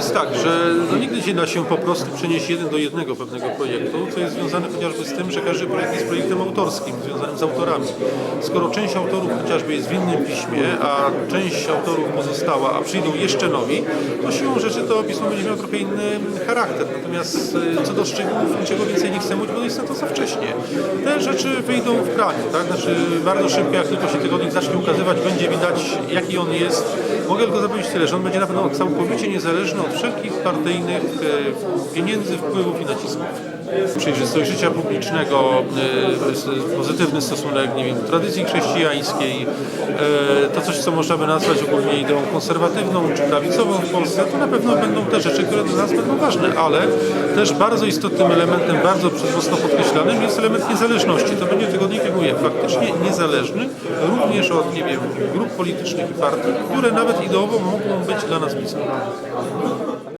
jest tak, że no nigdy nie da się po prostu przenieść jeden do jednego pewnego projektu, co jest związane chociażby z tym, że każdy projekt jest projektem autorskim, związanym z autorami. Skoro część autorów chociażby jest w innym piśmie, a część autorów pozostała, a przyjdą jeszcze nowi, to siłą rzeczy to pismo będzie miało trochę inny charakter. Natomiast y, co do szczegółów, niczego więcej nie chcę mówić, bo jest na to za wcześnie. Te rzeczy wyjdą w praniu, tak? Znaczy bardzo szybko, jak tylko się tygodnik zacznie ukazywać, będzie widać jaki on jest. Mogę tylko zapewnić tyle, że on będzie na pewno całkowicie niezależny od wszelkich partyjnych e, pieniędzy, wpływów i nacisków. Przejrzystość życia publicznego, e, pozytywny stosunek nie wiem, tradycji chrześcijańskiej, e, to coś, co można by nazwać ogólnie ideą konserwatywną czy prawicową w Polsce, to na pewno będą te rzeczy, które dla nas będą ważne, ale też bardzo istotnym elementem, bardzo mocno podkreślanym jest element niezależności. To będzie tygodnik, mówię, faktycznie niezależny, również od, nie wiem, grup politycznych i partii, które nawet ideowo mogą być dla nas bliskie.